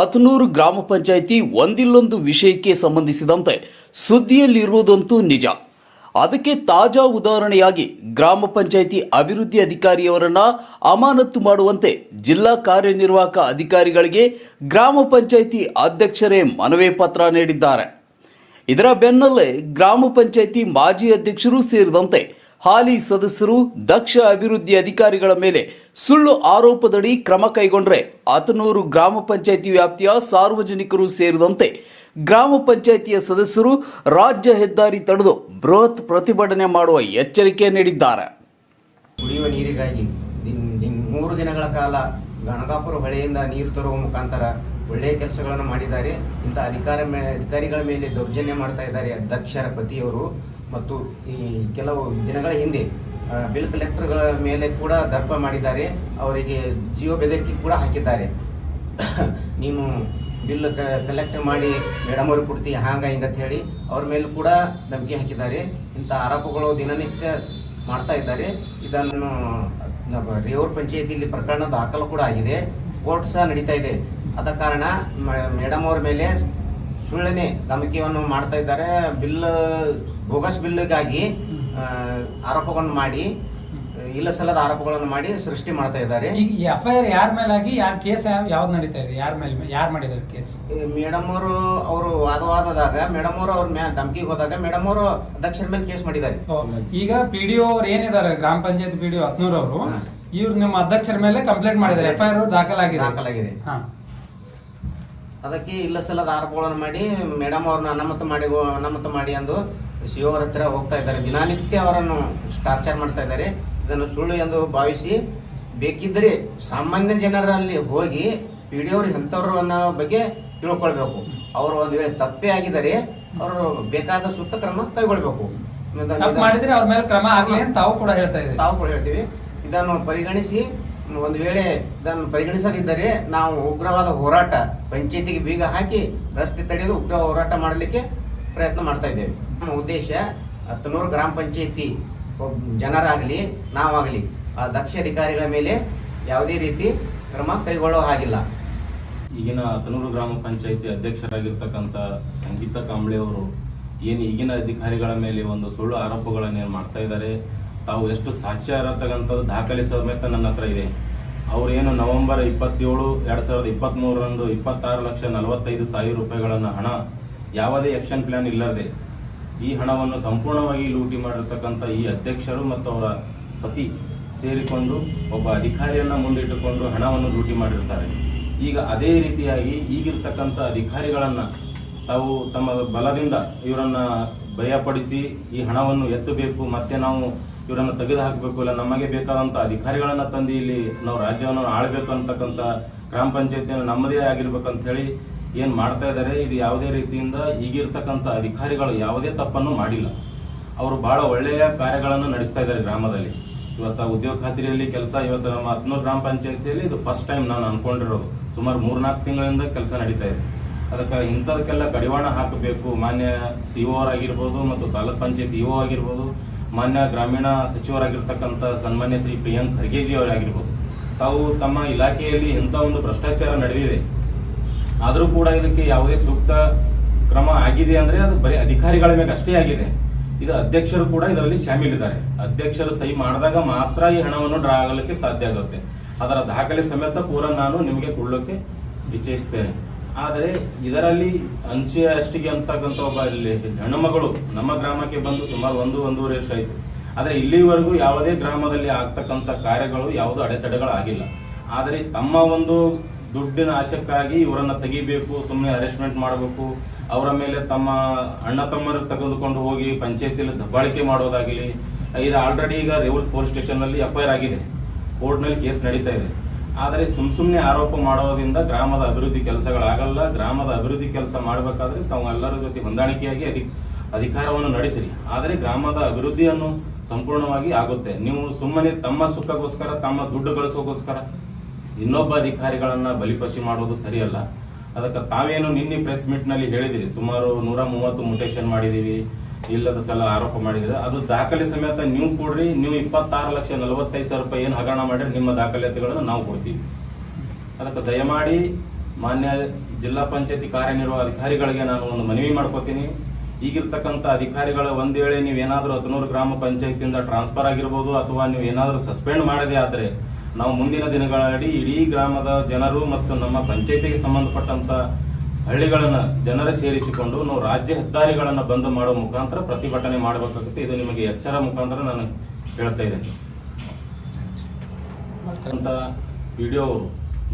ಆತನೂರು ಗ್ರಾಮ ಪಂಚಾಯಿತಿ ಒಂದಿಲ್ಲೊಂದು ವಿಷಯಕ್ಕೆ ಸಂಬಂಧಿಸಿದಂತೆ ಸುದ್ದಿಯಲ್ಲಿರುವುದಂತೂ ನಿಜ. ಅದಕ್ಕೆ ತಾಜಾ ಉದಾಹರಣೆಯಾಗಿ ಗ್ರಾಮ ಪಂಚಾಯಿತಿ ಅಭಿವೃದ್ಧಿ ಅಧಿಕಾರಿಯವರನ್ನ ಅಮಾನತು ಮಾಡುವಂತೆ ಜಿಲ್ಲಾ ಕಾರ್ಯನಿರ್ವಾಹಕ ಅಧಿಕಾರಿಗಳಿಗೆ ಗ್ರಾಮ ಪಂಚಾಯಿತಿ ಅಧ್ಯಕ್ಷರೇ ಮನವಿ ಪತ್ರ ನೀಡಿದ್ದಾರೆ. ಇದರ ಬೆನ್ನಲ್ಲೇ ಗ್ರಾಮ ಪಂಚಾಯಿತಿ ಮಾಜಿ ಅಧ್ಯಕ್ಷರು ಸೇರಿದಂತೆ ಹಾಲಿ ಸದಸ್ಯರು ದಕ್ಷ ಅಭಿವೃದ್ಧಿ ಅಧಿಕಾರಿಗಳ ಮೇಲೆ ಸುಳ್ಳು ಆರೋಪದಡಿ ಕ್ರಮ ಕೈಗೊಂಡರೆ ಆತನೂರು ಗ್ರಾಮ ಪಂಚಾಯಿತಿ ವ್ಯಾಪ್ತಿಯ ಸಾರ್ವಜನಿಕರು ಸೇರಿದಂತೆ ಗ್ರಾಮ ಪಂಚಾಯಿತಿಯ ಸದಸ್ಯರು ರಾಜ್ಯ ಹೆದ್ದಾರಿ ತಡೆದು ಬೃಹತ್ ಪ್ರತಿಭಟನೆ ಮಾಡುವ ಎಚ್ಚರಿಕೆ ನೀಡಿದ್ದಾರೆ. ಕುಡಿಯುವ ನೀರಿಗಾಗಿ ಮೂರು ದಿನಗಳ ಕಾಲ ಗಣಗಾಪುರ ಹೊಳೆಯಿಂದ ನೀರು ತರುವ ಮುಖಾಂತರ ಒಳ್ಳೆಯ ಕೆಲಸಗಳನ್ನು ಮಾಡಿದ್ದಾರೆ. ಇಂಥ ಅಧಿಕಾರ ಅಧಿಕಾರಿಗಳ ಮೇಲೆ ದೌರ್ಜನ್ಯ ಮಾಡ್ತಾ ಇದ್ದಾರೆ ಅಧ್ಯಕ್ಷರ ಪತಿಯವರು. ಮತ್ತು ಈ ಕೆಲವು ದಿನಗಳ ಹಿಂದೆ ಬಿಲ್ ಕಲೆಕ್ಟರ್ಗಳ ಮೇಲೆ ಕೂಡ ದರ್ಪ ಮಾಡಿದ್ದಾರೆ. ಅವರಿಗೆ ಜಿಯೋ ಬೆದರಿಕೆ ಕೂಡ ಹಾಕಿದ್ದಾರೆ. ನೀನು ಬಿಲ್ ಕಲೆಕ್ಟ್ ಮಾಡಿ ಮೇಡಮ್ ಅವ್ರಿಗೆ ಕೊಡ್ತೀವಿ ಹಾಂಗ ಅಂತ ಹೇಳಿ ಅವ್ರ ಮೇಲೂ ಕೂಡ ಧಮಕಿ ಹಾಕಿದ್ದಾರೆ. ಇಂಥ ಆರೋಪಗಳು ದಿನನಿತ್ಯ ಮಾಡ್ತಾ ಇದ್ದಾರೆ. ಇದನ್ನು ರೇವೂರ್ ಪಂಚಾಯತಿಯಲ್ಲಿ ಪ್ರಕರಣ ದಾಖಲು ಕೂಡ ಆಗಿದೆ. ಕೋರ್ಟ್ ಸಹ ನಡೀತಾ ಇದೆ. ಆದ ಕಾರಣ ಮೇಡಮ್ ಅವ್ರ ಮೇಲೆ ಸುಳ್ಳನೆ ಧಮಕಿಯನ್ನು ಮಾಡ್ತಾ ಇದ್ದಾರೆ. ಬಿಲ್ ಬೋಗಸ್ ಬಿಲ್ಗಾಗಿ ಆರೋಪಗಳನ್ನು ಮಾಡಿ ಇಲ್ಲ ಸಲ್ಲದ ಆರೋಪಗಳನ್ನು ಮಾಡಿ ಸೃಷ್ಟಿ ಮಾಡ್ತಾ ಇದ್ದಾರೆ. ಈಗ ಎಫ್ ಐ ಆರ್ ಯಾರ ಮೇಲಾಗಿ ಯಾರ ಕೇಸ್ ಯಾವ್ದು ನಡೀತಾ ಇದೆ? ಯಾರ ಮೇಲೆ ಯಾರು ಮಾಡಿದ್ದಾರೆ ಕೇಸ್? ಮೇಡಮ್ ಅವರು ಅವರು ವಾದವಾದದಾಗ ಮೇಡಮ್ ಅವರು ಅವ್ರ ಮ್ಯಾಲ ಧಮಕಿಗೆ ಹೋದಾಗ ಮೇಡಮ್ ಅವರು ಅಧ್ಯಕ್ಷರ ಮೇಲೆ ಕೇಸ್ ಮಾಡಿದ್ದಾರೆ. ಈಗ ಪಿ ಡಿ ಅವ್ರು ಏನಿದ್ದಾರೆ ಗ್ರಾಮ ಪಂಚಾಯತ್ ಪಿ ಡಿ ಹತ್ನೂರ್ ಅವರು. ಇವ್ರು ನಿಮ್ಮ ಅಧ್ಯಕ್ಷರ ಮೇಲೆ ಕಂಪ್ಲೇಂಟ್ ಮಾಡಿದ್ದಾರೆ. ಎಫ್ ಐ ಆರ್ ದಾಖಲಾಗಿದೆ. ದಾಖಲಾಗಿದೆ. ಹಾ. ಅದಕ್ಕೆ ಇಲ್ಲ ಸಲದ ಆರೋಪಗಳನ್ನು ಮಾಡಿ ಮೇಡಮ್ ಅವ್ರನ್ನ ಅನಾಮತ ಮಾಡಿ ಅನಾಮತ ಮಾಡಿ ಅಂದು ಸಿ ಅವರ ಹತ್ರ ಹೋಗ್ತಾ ಇದ್ದಾರೆ. ದಿನನಿತ್ಯ ಅವರನ್ನು ಟಾರ್ಚರ್ ಮಾಡ್ತಾ ಇದ್ದಾರೆ. ಇದನ್ನು ಸುಳ್ಳು ಎಂದು ಭಾವಿಸಿ ಬೇಕಿದ್ದರೆ ಸಾಮಾನ್ಯ ಜನರಲ್ಲಿ ಹೋಗಿ ಪಿ ಡಿ ಅವರು ಎಂಥವ್ರು ಅನ್ನೋ ಬಗ್ಗೆ ತಿಳ್ಕೊಳ್ಬೇಕು. ಅವರು ಒಂದು ವೇಳೆ ತಪ್ಪೇ ಆಗಿದ್ದಾರೆ ಅವರು ಬೇಕಾದ ಸೂಕ್ತ ಕ್ರಮ ಕೈಗೊಳ್ಬೇಕು. ಮಾಡಿದ್ರೆ ಅವ್ರ ಮೇಲೆ ಕ್ರಮ ಆಗಲಿ ಅಂತ ತಾವು ಕೂಡ ಹೇಳ್ತಾ ಇದ್ದೀವಿ ತಾವು ಕೂಡ ಹೇಳ್ತೀವಿ. ಇದನ್ನು ಪರಿಗಣಿಸಿ ಒಂದು ವೇಳೆ ಇದನ್ನು ಪರಿಗಣಿಸದಿದ್ದರೆ ನಾವು ಉಗ್ರವಾದ ಹೋರಾಟ, ಪಂಚಾಯತಿಗೆ ಬೀಗ ಹಾಕಿ ರಸ್ತೆ ತಡೆದು ಉಗ್ರ ಹೋರಾಟ ಮಾಡಲಿಕ್ಕೆ ಪ್ರಯತ್ನ ಮಾಡ್ತಾ ಇದ್ದೇವೆ. ನಮ್ಮ ಉದ್ದೇಶ ಹತ್ತನೂರು ಗ್ರಾಮ ಪಂಚಾಯತಿ ಜನರಾಗಲಿ, ನಾವಾಗಲಿ, ಆ ದಕ್ಷ ಅಧಿಕಾರಿಗಳ ಮೇಲೆ ಯಾವುದೇ ರೀತಿ ಕ್ರಮ ಕೈಗೊಳ್ಳೋ ಹಾಗಿಲ್ಲ. ಈಗಿನ ಹತ್ತನೂರು ಗ್ರಾಮ ಪಂಚಾಯಿತಿ ಅಧ್ಯಕ್ಷರಾಗಿರ್ತಕ್ಕಂಥ ಸಂಗೀತ ಕಾಂಬ್ಳೆ ಅವರು ಏನು ಈಗಿನ ಅಧಿಕಾರಿಗಳ ಮೇಲೆ ಒಂದು ಸುಳ್ಳು ಆರೋಪಗಳನ್ನು ಏನು ಮಾಡ್ತಾ ಇದ್ದಾರೆ ತಾವು ಎಷ್ಟು ಸಾಕ್ಷ್ಯ ಇರತಕ್ಕಂಥದ್ದು ದಾಖಲೆ ಸಮೇತ ನನ್ನ ಹತ್ರ ಇದೆ. ಅವರೇನು ನವೆಂಬರ್ ಇಪ್ಪತ್ತೇಳು, ಎರಡು ಸಾವಿರದ ಇಪ್ಪತ್ತ್ಮೂರರಂದು ಇಪ್ಪತ್ತಾರು ಲಕ್ಷ ನಲವತ್ತೈದು ಸಾವಿರ ರೂಪಾಯಿಗಳನ್ನು ಹಣ, ಯಾವುದೇ ಆಕ್ಷನ್ ಪ್ಲಾನ್ ಇಲ್ಲದೆ ಈ ಹಣವನ್ನು ಸಂಪೂರ್ಣವಾಗಿ ಲೂಟಿ ಮಾಡಿರ್ತಕ್ಕಂಥ ಈ ಅಧ್ಯಕ್ಷರು ಮತ್ತು ಅವರ ಪತಿ ಸೇರಿಕೊಂಡು ಒಬ್ಬ ಅಧಿಕಾರಿಯನ್ನ ಮುಂದಿಟ್ಟುಕೊಂಡು ಹಣವನ್ನು ಲೂಟಿ ಮಾಡಿರ್ತಾರೆ. ಈಗ ಅದೇ ರೀತಿಯಾಗಿ ಈಗಿರ್ತಕ್ಕಂಥ ಅಧಿಕಾರಿಗಳನ್ನು ತಾವು ತಮ್ಮ ಬಲದಿಂದ ಇವರನ್ನ ಭಯಪಡಿಸಿ ಈ ಹಣವನ್ನು ಎತ್ತಬೇಕು, ಮತ್ತೆ ನಾವು ಇವರನ್ನು ತೆಗೆದು ಹಾಕಬೇಕು ಇಲ್ಲ, ನಮಗೆ ಬೇಕಾದಂಥ ಅಧಿಕಾರಿಗಳನ್ನು ತಂದು ಇಲ್ಲಿ ನಾವು ರಾಜ್ಯವನ್ನು ಆಳ್ಬೇಕು ಅಂತಕ್ಕಂಥ ಗ್ರಾಮ ಪಂಚಾಯತಿಯನ್ನು ನಮ್ಮದೇ ಆಗಿರ್ಬೇಕಂತ ಹೇಳಿ ಏನು ಮಾಡ್ತಾ ಇದ್ದಾರೆ, ಇದು ಯಾವುದೇ ರೀತಿಯಿಂದ ಈಗಿರ್ತಕ್ಕಂಥ ಅಧಿಕಾರಿಗಳು ಯಾವುದೇ ತಪ್ಪನ್ನು ಮಾಡಿಲ್ಲ. ಅವರು ಬಹಳ ಒಳ್ಳೆಯ ಕಾರ್ಯಗಳನ್ನು ನಡೆಸ್ತಾ ಇದ್ದಾರೆ ಗ್ರಾಮದಲ್ಲಿ. ಇವತ್ತು ಉದ್ಯೋಗ ಖಾತ್ರಿಯಲ್ಲಿ ಕೆಲಸ, ಇವತ್ತು ನಮ್ಮ ಹತ್ನೂರು ಗ್ರಾಮ ಪಂಚಾಯತಿಯಲ್ಲಿ ಇದು ಫಸ್ಟ್ ಟೈಮ್ ನಾನು ಅನ್ಕೊಂಡಿರೋದು. ಸುಮಾರು ಮೂರ್ನಾಲ್ಕು ತಿಂಗಳಿಂದ ಕೆಲಸ ನಡೀತಾ ಇದೆ. ಅದಕ್ಕೆ ಇಂಥದಕ್ಕೆಲ್ಲ ಕಡಿವಾಣ ಹಾಕಬೇಕು. ಮಾನ್ಯ ಸಿ ಒ ಆಗಿರ್ಬೋದು ಮತ್ತು ತಾಲೂಕ್ ಪಂಚಾಯತ್ ಇಒ ಆಗಿರ್ಬೋದು. ಮಾನ್ಯ ಗ್ರಾಮೀಣ ಸಚಿವರಾಗಿರ್ತಕ್ಕಂಥ ಸನ್ಮಾನ್ಯ ಶ್ರೀ ಪ್ರಿಯಾಂಕ್ ಖರ್ಗೆಜಿ ಅವರಾಗಿರ್ಬೋದು. ತಾವು ತಮ್ಮ ಇಲಾಖೆಯಲ್ಲಿ ಇಂಥ ಒಂದು ಭ್ರಷ್ಟಾಚಾರ ನಡೆದಿದೆ, ಆದರೂ ಕೂಡ ಇದಕ್ಕೆ ಯಾವುದೇ ಸೂಕ್ತ ಕ್ರಮ ಆಗಿದೆ ಅಂದ್ರೆ ಅದು ಬರೀ ಅಧಿಕಾರಿಗಳ ಮೇಲೆ ಅಷ್ಟೇ ಆಗಿದೆ. ಇದು ಅಧ್ಯಕ್ಷರು ಕೂಡ ಇದರಲ್ಲಿ ಶಾಮೀಲಿದ್ದಾರೆ. ಅಧ್ಯಕ್ಷರು ಸಹಿ ಮಾಡಿದಾಗ ಮಾತ್ರ ಈ ಹಣವನ್ನು ಡ್ರಾ ಆಗಲಿಕ್ಕೆ ಸಾಧ್ಯ ಆಗುತ್ತೆ. ಅದರ ದಾಖಲೆ ಸಮೇತ ಪೂರ ನಾನು ನಿಮಗೆ ಕೊಡಲಿಕ್ಕೆ ಇಚ್ಛಿಸ್ತೇನೆ ಆದರೆ ಇದರಲ್ಲಿ ಅನ್ಸೂಯ ಅಷ್ಟಿಗೆ ಅಂತಕ್ಕಂಥ ಒಬ್ಬ ಇಲ್ಲಿ ಹೆಣ್ಣುಮಗಳು ನಮ್ಮ ಗ್ರಾಮಕ್ಕೆ ಬಂದು ಸುಮಾರು ಒಂದು, ಒಂದೂವರೆ ವರ್ಷ ಆಯಿತು. ಆದರೆ ಇಲ್ಲಿವರೆಗೂ ಯಾವುದೇ ಗ್ರಾಮದಲ್ಲಿ ಆಗ್ತಕ್ಕಂಥ ಕಾರ್ಯಗಳು ಯಾವುದೂ ಅಡೆತಡೆಗಳು ಆಗಿಲ್ಲ ಆದರೆ ತಮ್ಮ ಒಂದು ದುಡ್ಡಿನ ಆಶಕ್ಕಾಗಿ ಇವರನ್ನು ತೆಗಿಬೇಕು ಸುಮ್ಮನೆ ಅರೆಸ್ಟ್ಮೆಂಟ್ ಮಾಡಬೇಕು, ಅವರ ಮೇಲೆ ತಮ್ಮ ಅಣ್ಣ ತಮ್ಮರು ತೆಗೆದುಕೊಂಡು ಹೋಗಿ ಪಂಚಾಯತಿಯಲ್ಲಿ ದಬ್ಬಾಳಿಕೆ ಮಾಡೋದಾಗಲಿ ಇದು ಆಲ್ರೆಡಿ ಈಗ ರೇವಲ್ ಪೊಲೀಸ್ ಸ್ಟೇಷನ್ನಲ್ಲಿ ಎಫ್ ಐ ಆರ್ ಆಗಿದೆ. ಕೋರ್ಟ್ನಲ್ಲಿ ಕೇಸ್ ನಡೀತಾ ಇದೆ. ಆದರೆ ಸುಮ್ ಸುಮ್ಮನೆ ಆರೋಪ ಮಾಡೋದ್ರಿಂದ ಗ್ರಾಮದ ಅಭಿವೃದ್ಧಿ ಕೆಲಸಗಳಾಗಲ್ಲ. ಗ್ರಾಮದ ಅಭಿವೃದ್ಧಿ ಕೆಲಸ ಮಾಡಬೇಕಾದ್ರೆ ತಾವು ಎಲ್ಲರ ಜೊತೆ ಹೊಂದಾಣಿಕೆಯಾಗಿ ಅಧಿ, ಅಧಿಕಾರವನ್ನು ನಡೆಸಿರಿ. ಆದರೆ ಗ್ರಾಮದ ಅಭಿವೃದ್ಧಿಯನ್ನು ಸಂಪೂರ್ಣವಾಗಿ ಆಗುತ್ತೆ. ನೀವು ಸುಮ್ಮನೆ ತಮ್ಮ ಸುಖಕ್ಕೋಸ್ಕರ, ತಮ್ಮ ದುಡ್ಡು ಗಳಿಸೋಕ್ಕೋಸ್ಕರ ಇನ್ನೊಬ್ಬ ಅಧಿಕಾರಿಗಳನ್ನ ಬಲಿಪಶಿ ಮಾಡೋದು ಸರಿಯಲ್ಲ. ಅದಕ್ಕೆ ತಾವೇನು ನಿನ್ನೆ ಪ್ರೆಸ್ ಮೀಟ್ನಲ್ಲಿ ಹೇಳಿದಿರಿ. ಸುಮಾರು ನೂರ ಮೂವತ್ತು ಮುಟೇಷನ್ ಮಾಡಿದೀವಿ ಇಲ್ಲದ ಸಲ ಆರೋಪ ಮಾಡಿದ್ರೆ ಅದು ದಾಖಲೆ ಸಮೇತ ನೀವು ಕೊಡ್ರಿ, ನೀವು ಇಪ್ಪತ್ತಾರು ಲಕ್ಷ ನಲವತ್ತೈದು ಸಾವಿರ ರೂಪಾಯಿ ಏನು ಹಗರಣ ಮಾಡಿರಿ, ನಿಮ್ಮ ದಾಖಲಾತಿಗಳನ್ನು ನಾವು ಕೊಡ್ತೀವಿ. ಅದಕ್ಕೆ ದಯಮಾಡಿ ಮಾನ್ಯ ಜಿಲ್ಲಾ ಪಂಚಾಯತಿ ಕಾರ್ಯನಿರ್ವಾಹ ಅಧಿಕಾರಿಗಳಿಗೆ ನಾನು ಒಂದು ಮನವಿ ಮಾಡ್ಕೋತೀನಿ. ಈಗಿರ್ತಕ್ಕಂಥ ಅಧಿಕಾರಿಗಳ ಒಂದು ವೇಳೆ ಏನಾದರೂ ಹದಿನೂರು ಗ್ರಾಮ ಪಂಚಾಯತಿಯಿಂದ ಟ್ರಾನ್ಸ್ಫರ್ ಆಗಿರ್ಬೋದು ಅಥವಾ ನೀವು ಏನಾದರೂ ಸಸ್ಪೆಂಡ್ ಮಾಡದೇ ಆದರೆ, ನಾವು ಮುಂದಿನ ದಿನಗಳಲ್ಲಿ ಇಡೀ ಗ್ರಾಮದ ಜನರು ಮತ್ತು ನಮ್ಮ ಪಂಚಾಯತಿಗೆ ಸಂಬಂಧಪಟ್ಟಂತ ಹಳ್ಳಿಗಳನ್ನ ಜನರ ಸೇರಿಸಿಕೊಂಡು ನಾವು ರಾಜ್ಯ ಹೆದ್ದಾರಿಗಳನ್ನ ಬಂದ್ ಮಾಡೋ ಮುಖಾಂತರ ಪ್ರತಿಭಟನೆ ಮಾಡಬೇಕಾಗುತ್ತೆ. ಇದು ನಿಮಗೆ ಎಚ್ಚರ ಮುಖಾಂತರ ನಾನು ಹೇಳ್ತಾ ಇದ್ದೇನೆ. ಅಂತ ವಿಡಿಯೋ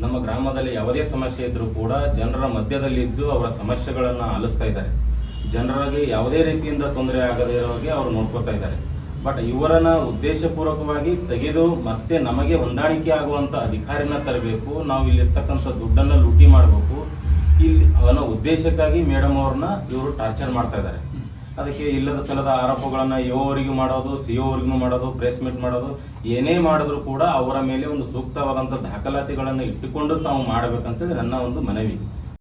ನಮ್ಮ ಗ್ರಾಮದಲ್ಲಿ ಯಾವುದೇ ಸಮಸ್ಯೆ ಇದ್ರೂ ಕೂಡ ಜನರ ಮಧ್ಯದಲ್ಲಿ ಇದ್ದು ಅವರ ಸಮಸ್ಯೆಗಳನ್ನು ಆಲಿಸ್ತಾ ಇದ್ದಾರೆ. ಜನರಿಗೆ ಯಾವುದೇ ರೀತಿಯಿಂದ ತೊಂದರೆ ಆಗದೇ ಇರೋ ಹಾಗೆ ಅವರು ನೋಡ್ಕೋತಾ ಇದ್ದಾರೆ. ಬಟ್ ಇವರನ್ನ ಉದ್ದೇಶಪೂರ್ವಕವಾಗಿ ತೆಗೆದು ಮತ್ತೆ ನಮಗೆ ಹೊಂದಾಣಿಕೆ ಆಗುವಂತ ಅಧಿಕಾರಿನ ತರಬೇಕು, ನಾವು ಇಲ್ಲಿರ್ತಕ್ಕಂಥ ದುಡ್ಡನ್ನ ಲೂಟಿ ಮಾಡಬೇಕು ಇಲ್ಲಿ ಅವನ ಉದ್ದೇಶಕ್ಕಾಗಿ ಮೇಡಮ್ ಅವ್ರನ್ನ ಇವರು ಟಾರ್ಚರ್ ಮಾಡ್ತಾ ಇದ್ದಾರೆ. ಅದಕ್ಕೆ ಇಲ್ಲದ ಸಲದ ಆರೋಪಗಳನ್ನ ಯೋವರಿಗೂ ಮಾಡೋದು ಅವರಿಗೂ ಮಾಡೋದು, ಪ್ರೆಸ್ ಮೀಟ್ ಮಾಡೋದು, ಏನೇ ಮಾಡಿದ್ರು ಕೂಡ ಅವರ ಮೇಲೆ ಒಂದು ಸೂಕ್ತವಾದಂತ ದಾಖಲಾತಿಗಳನ್ನು ಇಟ್ಟುಕೊಂಡು ತಾವು ಮಾಡಬೇಕಂತೇಳಿ ನನ್ನ ಒಂದು ಮನವಿ.